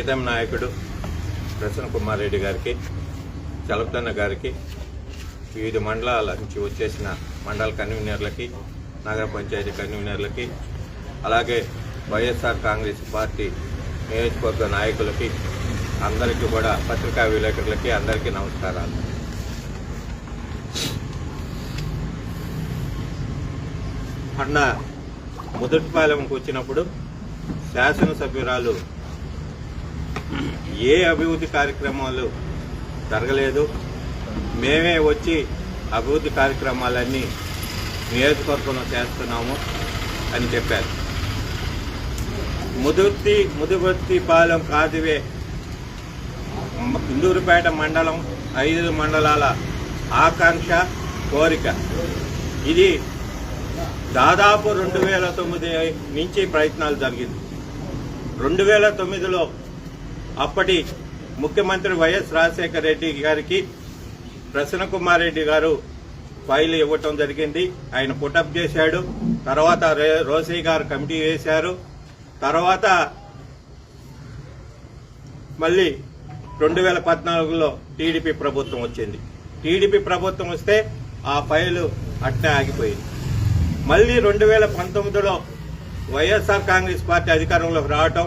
ప్రీతం నాయకుడు ప్రసన్న కుమార్ రెడ్డి గారికి చలపతన్న గారికి వివిధ మండలాల నుంచి వచ్చేసిన మండల కన్వీనర్లకి నగర పంచాయతీ కన్వీనర్లకి అలాగే వైఎస్ఆర్ కాంగ్రెస్ పార్టీ నియోజకవర్గ నాయకులకి అందరికీ కూడా పత్రికా విలేకరులకి అందరికీ నమస్కారాలు. అన్న మొదటిపాలెంకి వచ్చినప్పుడు శాసనసభ్యురాలు ఏ అభివృద్ధి కార్యక్రమాలు జరగలేదు. మేమే వచ్చి అభివృద్ధి కార్యక్రమాలన్నీ నియోజకవర్గంలో చేస్తున్నాము అని చెప్పారు. ముదుర్తి ముదుగుర్తి పాలెం కాదివే ఇందూరుపేట మండలం ఐదు మండలాల ఆకాంక్ష కోరిక. ఇది దాదాపు రెండు వేల తొమ్మిది నుంచి ప్రయత్నాలు జరిగింది. రెండు వేల తొమ్మిదిలో అప్పటి ముఖ్యమంత్రి వైఎస్ రాజశేఖర రెడ్డి గారికి ప్రసన్న కుమార్ రెడ్డి గారు ఫైల్ ఇవ్వటం జరిగింది. ఆయన పుటప్ చేశాడు. తర్వాత రోసయ్య గారు కమిటీ వేశారు. తర్వాత మళ్ళీ రెండు వేల పద్నాలుగులో టీడీపీ ప్రభుత్వం వచ్చింది. టీడీపీ ప్రభుత్వం వస్తే ఆ ఫైలు అట్టే ఆగిపోయింది. మళ్ళీ రెండు వేల పంతొమ్మిదిలో వైఎస్ఆర్ కాంగ్రెస్ పార్టీ అధికారంలోకి రావటం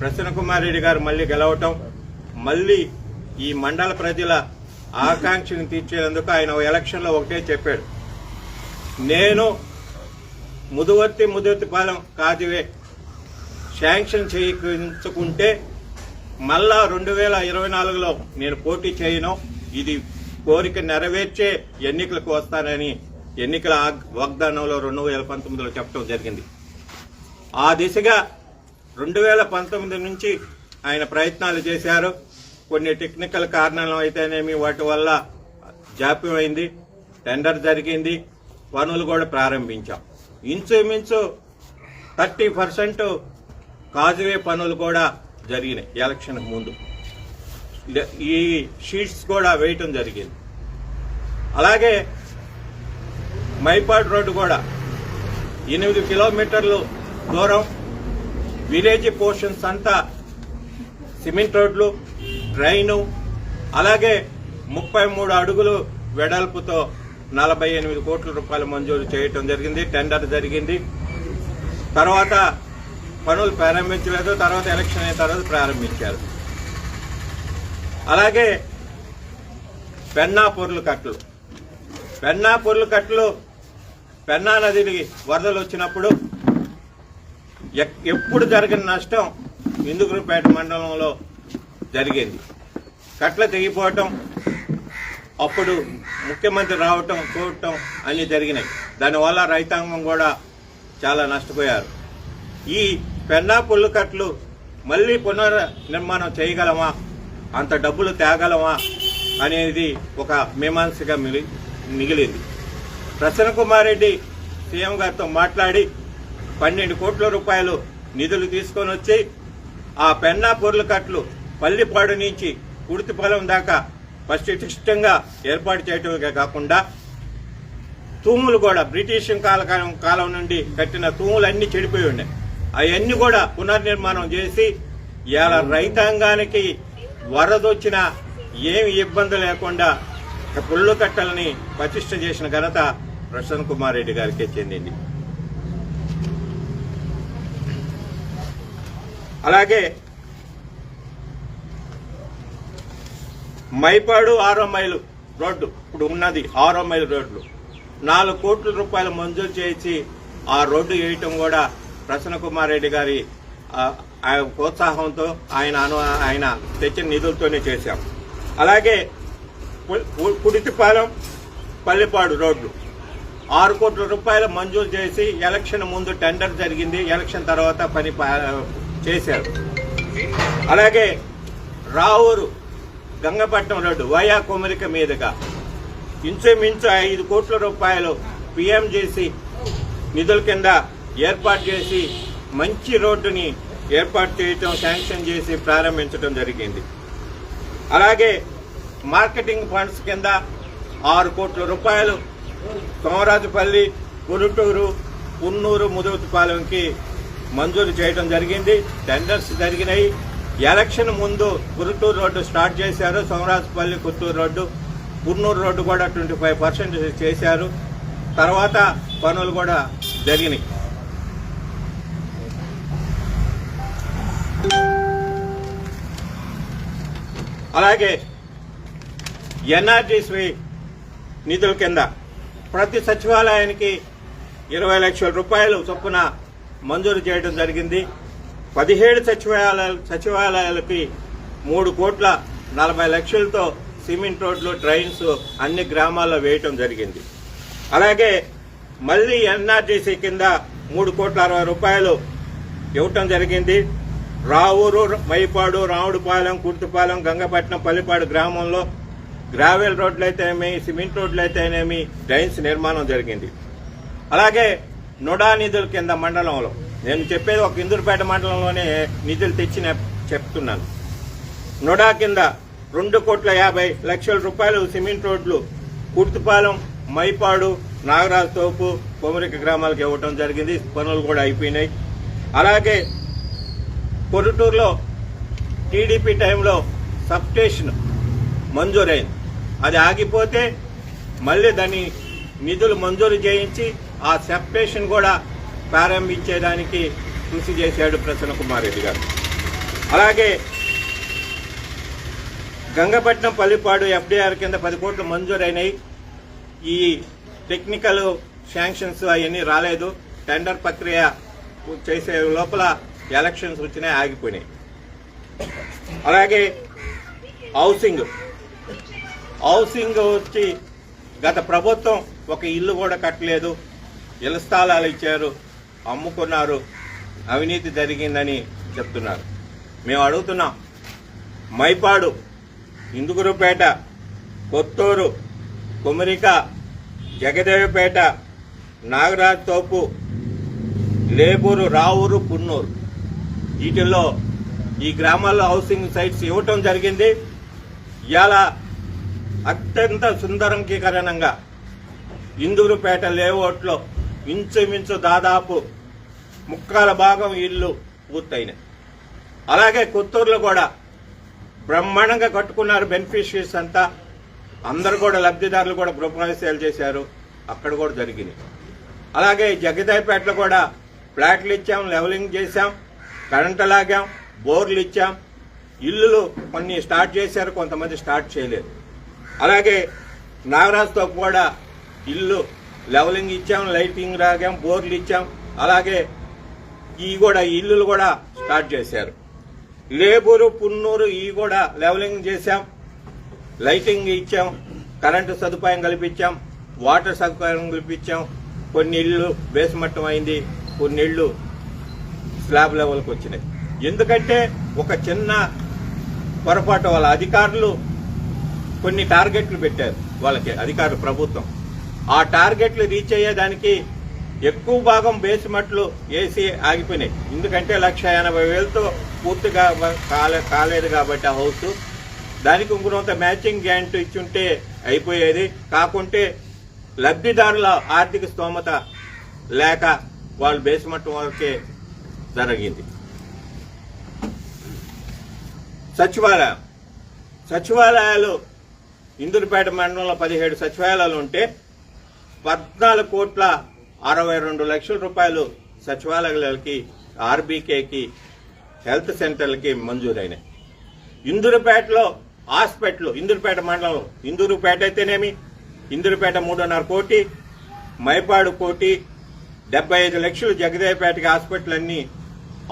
ప్రసన్న కుమార్ రెడ్డి గారు మళ్ళీ గెలవటం మళ్ళీ ఈ మండల ప్రజల ఆకాంక్షను తీర్చేందుకు ఆయన ఎలక్షన్లో ఒకటే చెప్పాడు. నేను ముదువర్తి ముదువర్తిపాలెం కాదివే. శాంక్షన్ చేయించుకుంటే మళ్ళా రెండు వేల ఇరవై నాలుగులో నేను పోటీ చేయను. ఇది కోరిక నెరవేర్చే ఎన్నికలకు వస్తానని ఎన్నికల ఆగ్- వాగ్దానంలో రెండు వేల పంతొమ్మిదిలో చెప్పడం జరిగింది. ఆ దిశగా రెండు వేల పంతొమ్మిది నుంచి ఆయన ప్రయత్నాలు చేశారు. కొన్ని టెక్నికల్ కారణాలు అయితేనేమి వాటి వల్ల జాప్యం అయింది టెండర్ జరిగింది పనులు కూడా ప్రారంభించాం. ఇంచుమించు థర్టీ పర్సెంట్ కాజువే పనులు కూడా జరిగినాయి ఎలక్షన్ ముందు. ఈ షీట్స్ కూడా వేయటం జరిగింది. అలాగే మైపాడ్ రోడ్డు కూడా ఎనిమిది కిలోమీటర్లు దూరం విలేజ్ పోర్షన్స్ అంతా సిమెంట్ రోడ్లు డ్రైను అలాగే ముప్పై మూడు అడుగులు వెడల్పుతో నలభై ఎనిమిది కోట్ల రూపాయలు మంజూరు చేయటం జరిగింది టెండర్ జరిగింది. తర్వాత పనులు ప్రారంభించలేదు తర్వాత ఎలక్షన్ అయిన తర్వాత ప్రారంభించారు. అలాగే పెన్నా పొర్లు కట్టలు. పెన్నా పొర్లు కట్టలు పెన్నా నదికి వరదలు వచ్చినప్పుడు ఎప్పుడు జరిగిన నష్టం ఇందుకురుపేట మండలంలో జరిగింది. కట్ల తెగిపోవటం అప్పుడు ముఖ్యమంత్రి రావటం చూడటం అన్నీ జరిగినాయి. దానివల్ల రైతాంగం కూడా చాలా నష్టపోయారు. ఈ పెన్నా పుల్లు కట్లు మళ్ళీ పునర్ నిర్మాణం చేయగలమా? అంత డబ్బులు తేగలమా? అనేది ఒక మీమాంసగా మిగిలింది. ప్రసన్న కుమార్ రెడ్డి సీఎం గారితో మాట్లాడి పన్నెండు కోట్ల రూపాయలు నిధులు తీసుకొని వచ్చి ఆ పెన్నా పొర్ల కట్లు పల్లిపాడు నుంచి కుడితిపాలెం దాకా పటిష్టంగా ఏర్పాటు చేయటమే కాకుండా తూములు కూడా బ్రిటిష్ కాలకాలం కాలం నుండి కట్టిన తూములు అన్ని చెడిపోయి ఉన్నాయి. అవన్నీ కూడా పునర్నిర్మాణం చేసి ఇలా రైతాంగానికి వరదొచ్చిన ఏమి ఇబ్బంది లేకుండా పుల్లు కట్టలని పటిష్ట చేసిన ఘనత ప్రసన్న కుమార్ రెడ్డి గారికే చెందింది. అలాగే మైపాడు ఆరో మైలు రోడ్డు ఇప్పుడు ఉన్నది ఆరో మైలు రోడ్లు. నాలుగు కోట్ల రూపాయలు మంజూరు చేసి ఆ రోడ్డు వేయటం కూడా ప్రసన్న కుమార్ రెడ్డి గారి ఆ, ప్రోత్సాహంతో ఆయన అను ఆయన తెచ్చిన నిధులతోనే చేశాం. అలాగే కుడిటిపాలెం పల్లెపాడు కుడితిపాలెం రోడ్లు ఆరు కోట్ల రూపాయలు మంజూరు చేసి ఎలక్షన్ ముందు టెండర్ జరిగింది. ఎలక్షన్ తర్వాత పని చేశారు. అలాగే రావూరు గంగపట్నం రోడ్డు వయా కొమరిక మీదుగా ఇంచుమించు ఐదు కోట్ల రూపాయలు పిఎంజేసి నిధుల కింద ఏర్పాటు చేసి మంచి రోడ్డుని ఏర్పాటు చేయటం శాంక్షన్ చేసి ప్రారంభించడం జరిగింది. అలాగే మార్కెటింగ్ ఫండ్స్ కింద ఆరు కోట్ల రూపాయలు సోమరాజుపల్లి గురుటూరు పున్నూరు ముదుగుతుపాలెంకి మంజూరు చేయడం జరిగింది. టెండర్స్ జరిగినాయి. ఎలక్షన్ ముందు గురుటూరు రోడ్డు స్టార్ట్ చేశారు. సోమరాజపల్లి కుత్తూరు రోడ్డు పున్నూరు రోడ్డు కూడా ట్వంటీ ఫైవ్ పర్సెంట్ చేశారు. తర్వాత పనులు కూడా జరిగినాయి. అలాగే ఎన్ఆర్టీసీ నిధుల కింద ప్రతి సచివాలయానికి ఇరవై లక్షల రూపాయలు చొప్పున మంజూరు చేయడం జరిగింది. పదిహేడు సచివాలయాల సచివాలయాలకి మూడు కోట్ల నలభై లక్షలతో సిమెంట్ రోడ్లు డ్రైన్స్ అన్ని గ్రామాల్లో వేయటం జరిగింది. అలాగే మళ్ళీ ఎన్ఆర్టీసీ కింద మూడు కోట్ల అరవై రూపాయలు ఇవ్వటం జరిగింది. రావూరు మైపాడు రావుడుపాలెం కుర్తిపాలెం గంగపట్నం పల్లిపాడు గ్రామంలో గ్రావెల్ రోడ్లు అయితేనేమి సిమెంట్ రోడ్లు అయితేనేమి డ్రైన్స్ నిర్మాణం జరిగింది. అలాగే నుడా నిధుల కింద మండలంలో. నేను చెప్పేది ఒక ఇందూరుపేట మండలంలోనే నిధులు తెచ్చిన చెప్తున్నాను. నుడా కింద రెండు కోట్ల యాభై లక్షల రూపాయలు సిమెంట్ రోడ్లు కుర్తుపాలెం మైపాడు నాగరాజు తోపు కొమరిక గ్రామాలకు ఇవ్వటం జరిగింది. పనులు కూడా అయిపోయినాయి. అలాగే కొరుటూరులో టీడీపీ టైంలో సబ్ స్టేషన్ మంజూరైంది. అది ఆగిపోతే మళ్ళీ దాన్ని నిధులు మంజూరు చేయించి ఆ సెపరేషన్ కూడా ప్రారంభించేదానికి కృషి చేశాడు ప్రసన్న కుమార్ రెడ్డి గారు. అలాగే గంగపట్నం పల్లిపాడు ఎఫ్డీఆర్ కింద పది కోట్లు మంజూరైనాయి. ఈ టెక్నికల్ శాంక్షన్స్ అవన్నీ రాలేదు. టెండర్ ప్రక్రియ చేసే లోపల ఎలక్షన్స్ వచ్చినాయి ఆగిపోయినాయి. అలాగే హౌసింగ్. హౌసింగ్ వచ్చి గత ప్రభుత్వం ఒక ఇల్లు కూడా కట్టలేదు. ఇళ్ళ స్థలాలు ఇచ్చారు అమ్ముకున్నారు అవినీతి జరిగిందని చెప్తున్నారు. మేము అడుగుతున్నాం మైపాడు ఇందుగురుపేట కొత్తూరు కుమరిక జగదేవిపేట నాగరాజ్ తోపు లేబూరు రావూరు పున్నూరు. వీటిల్లో ఈ గ్రామాల్లో హౌసింగ్ సైట్స్ ఇవ్వటం జరిగింది. ఇవాళ అత్యంత సుందరంకీకరణంగా ఇందూరుపేట లేఅవుట్లో ఇంచుమించు దాదాపు ముక్కాల భాగం ఇల్లు పూర్తయినాయి. అలాగే కొత్తూరులో కూడా బ్రహ్మాండంగా కట్టుకున్నారు బెనిఫిషరీస్ అంతా. అందరు కూడా లబ్ధిదారులు కూడా గృహప్రవేశాలు చేశారు. అక్కడ కూడా జరిగినాయి అలాగే జగదాయిపేటలో కూడా ఫ్లాట్లు ఇచ్చాం లెవలింగ్ చేశాం కరెంటు లాగాం బోర్లు ఇచ్చాం. ఇల్లులు కొన్ని స్టార్ట్ చేశారు కొంతమంది స్టార్ట్ చేయలేదు. అలాగే నాగరాజుతో కూడా ఇల్లు లెవలింగ్ ఇచ్చాం లైటింగ్ రాగాం బోర్లు ఇచ్చాం. అలాగే ఈ కూడా ఇల్లులు కూడా స్టార్ట్ చేశారు. లేబూరు పున్నూరు ఈ కూడా లెవలింగ్ చేశాం లైటింగ్ ఇచ్చాం కరెంటు సదుపాయం కల్పించాం వాటర్ సదుపాయం కల్పించాం. కొన్ని ఇళ్ళు బేస్మట్టం అయింది కొన్ని ఇళ్ళు స్లాబ్ లెవెల్కి వచ్చినాయి. ఎందుకంటే ఒక చిన్న పొరపాటు వాళ్ళ అధికారులు కొన్ని టార్గెట్లు పెట్టారు వాళ్ళకి అధికారులు ప్రభుత్వం. ఆ టార్గెట్లు రీచ్ అయ్యేదానికి ఎక్కువ భాగం బేస్మెంట్లు వేసి ఆగిపోయినాయి. ఎందుకంటే లక్ష ఎనభై వేలతో పూర్తిగా కాలే కాలేదు కాబట్టి ఆ హౌస్. దానికి ఇంకొంత మ్యాచింగ్ గ్యాంట్ ఇచ్చుంటే అయిపోయేది. కాకుంటే లబ్ధిదారుల ఆర్థిక స్తోమత లేక వాళ్ళు బేస్మెంట్ వరకే జరిగింది. సచివాలయం. సచివాలయాలు ఇందులపేట మండలంలో పదిహేడు సచివాలయాలు ఉంటే పద్నాలుగు కోట్ల అరవై రెండు లక్షల రూపాయలు సచివాలయాలకి ఆర్బీకేకి హెల్త్ సెంటర్లకి మంజూరైనాయి. ఇందురుపేటలో హాస్పిటల్ ఇందురుపేట మండలంలో ఇందూరుపేట అయితేనేమి? ఇందురుపేట మూడున్నర కోటి మైపాడు కోటి డెబ్బై ఐదు లక్షలు జగదేపేటకి హాస్పిటల్ అన్ని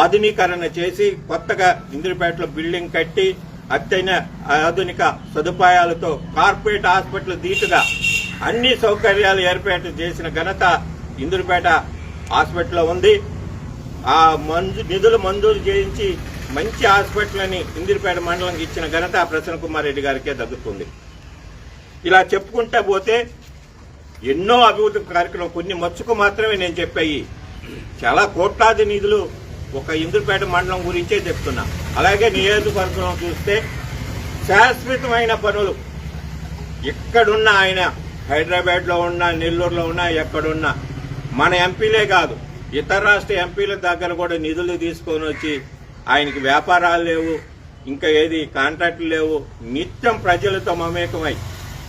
ఆధునీకరణ చేసి కొత్తగా ఇందురుపేటలో బిల్డింగ్ కట్టి అత్యైన ఆధునిక సదుపాయాలతో కార్పొరేట్ హాస్పిటల్ దీటుగా అన్ని సౌకర్యాలు ఏర్పాటు చేసిన ఘనత ఇందురుపేట హాస్పిటల్లో ఉంది. ఆ మంజు నిధులు మంజూరు చేయించి మంచి హాస్పిటల్ అని ఇందిరిపేట మండలంకి ఇచ్చిన ఘనత ప్రసన్న కుమార్ రెడ్డి గారికే దక్కుతుంది. ఇలా చెప్పుకుంటా పోతే ఎన్నో అభివృద్ధి కార్యక్రమం కొన్ని మచ్చుకు మాత్రమే నేను చెప్పాయి. చాలా కోట్లాది నిధులు ఒక ఇందుపేట మండలం గురించే చెప్తున్నా. అలాగే నియోజకవర్గంలో చూస్తే శాశ్వతమైన పనులు. ఎక్కడున్న ఆయన హైదరాబాద్లో ఉన్నా నెల్లూరులో ఉన్నా ఎక్కడున్నా మన ఎంపీలే కాదు ఇతర రాష్ట్ర ఎంపీల దగ్గర కూడా నిధులు తీసుకొని వచ్చి ఆయనకి వ్యాపారాలు లేవు ఇంకా ఏది కాంట్రాక్టులు లేవు. నిత్యం ప్రజలతో మమేకమై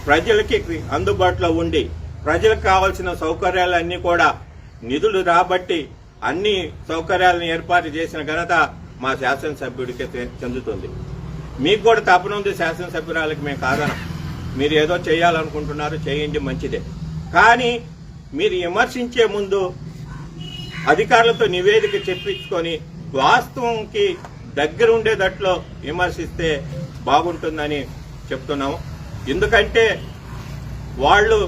ప్రజలకి అందుబాటులో ఉండి ప్రజలకు కావాల్సిన సౌకర్యాలన్నీ కూడా నిధులు రాబట్టి అన్ని సౌకర్యాలను ఏర్పాటు చేసిన ఘనత మా శాసనసభ్యుడికి చెందుతుంది. మీకు కూడా తప్పనుంది శాసనసభ్యురాలకి మేము కాదనం. మీరు ఏదో చేయాలనుకుంటున్నారు చేయండి మంచిదే. కానీ మీరు విమర్శించే ముందు అధికారులతో నివేదిక చెప్పించుకొని వాస్తవంకి దగ్గర ఉండేటట్లో విమర్శిస్తే బాగుంటుందని చెప్తున్నాము. ఎందుకంటే వాళ్ళు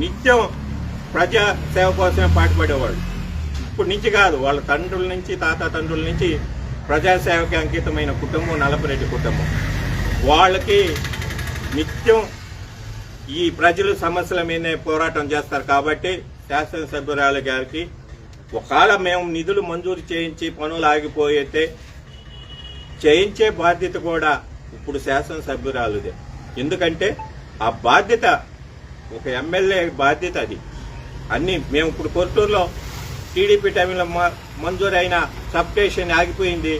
నిత్యం ప్రజా సేవ కోసమే పాటుపడేవాళ్ళు. ఇప్పుడు నుంచి కాదు వాళ్ళ తండ్రుల నుంచి తాత తండ్రుల నుంచి ప్రజాసేవకి అంకితమైన కుటుంబం నలపరెడ్డి కుటుంబం. వాళ్ళకి నిత్యం ఈ ప్రజలు సమస్యల మీదనే పోరాటం చేస్తారు కాబట్టి శాసనసభ్యురాలు గారికి ఒకవేళ మేము నిధులు మంజూరు చేయించి పనులు ఆగిపోయితే చేయించే బాధ్యత కూడా ఇప్పుడు శాసనసభ్యురాలుదే. ఎందుకంటే ఆ బాధ్యత ఒక ఎమ్మెల్యే బాధ్యత అది. అన్ని మేము ఇప్పుడు కొత్తూరులో టీడీపీ టైంలో మంజూరైన సబ్ స్టేషన్ ఆగిపోయింది.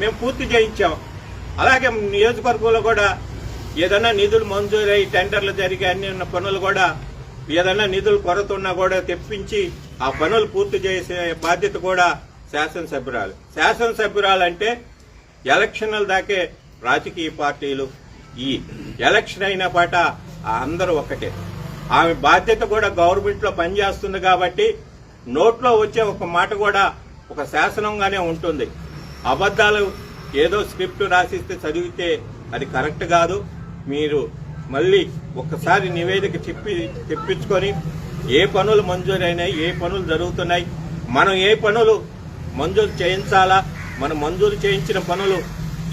మేము పూర్తి చేయించాం. అలాగే నియోజకవర్గంలో కూడా ఏదైనా నిధులు మంజూరై టెండర్లు జరిగే అన్ని ఉన్న పనులు కూడా ఏదైనా నిధులు కొరత ఉన్నా కూడా తెప్పించి ఆ పనులు పూర్తి చేసే బాధ్యత కూడా శాసనసభ్యురాలు. శాసనసభ్యురాలు అంటే ఎలక్షన్ల దాకే రాజకీయ పార్టీలు. ఈ ఎలక్షన్ అయిన పాట అందరూ ఒకటే ఆమె బాధ్యత కూడా గవర్నమెంట్లో పనిచేస్తుంది కాబట్టి నోట్లో వచ్చే ఒక మాట కూడా ఒక శాసనంగానే ఉంటుంది. అబద్ధాలు ఏదో స్క్రిప్ట్ రాసిస్తే చదివితే అది కరెక్ట్ కాదు. మీరు మళ్ళీ ఒకసారి నివేదిక చెప్పి తెప్పించుకొని ఏ పనులు మంజూరైనాయి ఏ పనులు జరుగుతున్నాయి మనం ఏ పనులు మంజూరు చేయించాలా మనం మంజూరు చేయించిన పనులు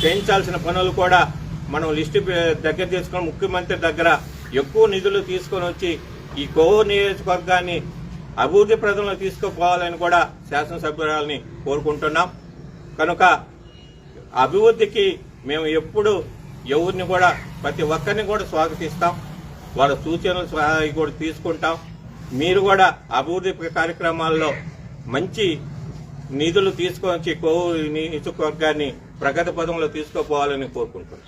చేయించాల్సిన పనులు కూడా మనం లిస్టు దగ్గర తీసుకొని ముఖ్యమంత్రి దగ్గర ఎక్కువ నిధులు తీసుకొని వచ్చి ఈ కోవో నియోజకవర్గాన్ని అభివృద్ధి ప్రజలను తీసుకుపోవాలని కూడా శాసనసభ్యురాలని కోరుకుంటున్నాం. కనుక అభివృద్ధికి మేము ఎప్పుడు ఎవరిని కూడా ప్రతి ఒక్కరిని కూడా స్వాగతిస్తాం. వాళ్ళ సూచనలు కూడా తీసుకుంటాం. మీరు కూడా అభివృద్ధి కార్యక్రమాల్లో మంచి నిధులు తీసుకొచ్చి కోవు కోవూరు నియోజకవర్గాన్ని ప్రగతి పదంలో తీసుకుపోవాలని కోరుకుంటున్నాం.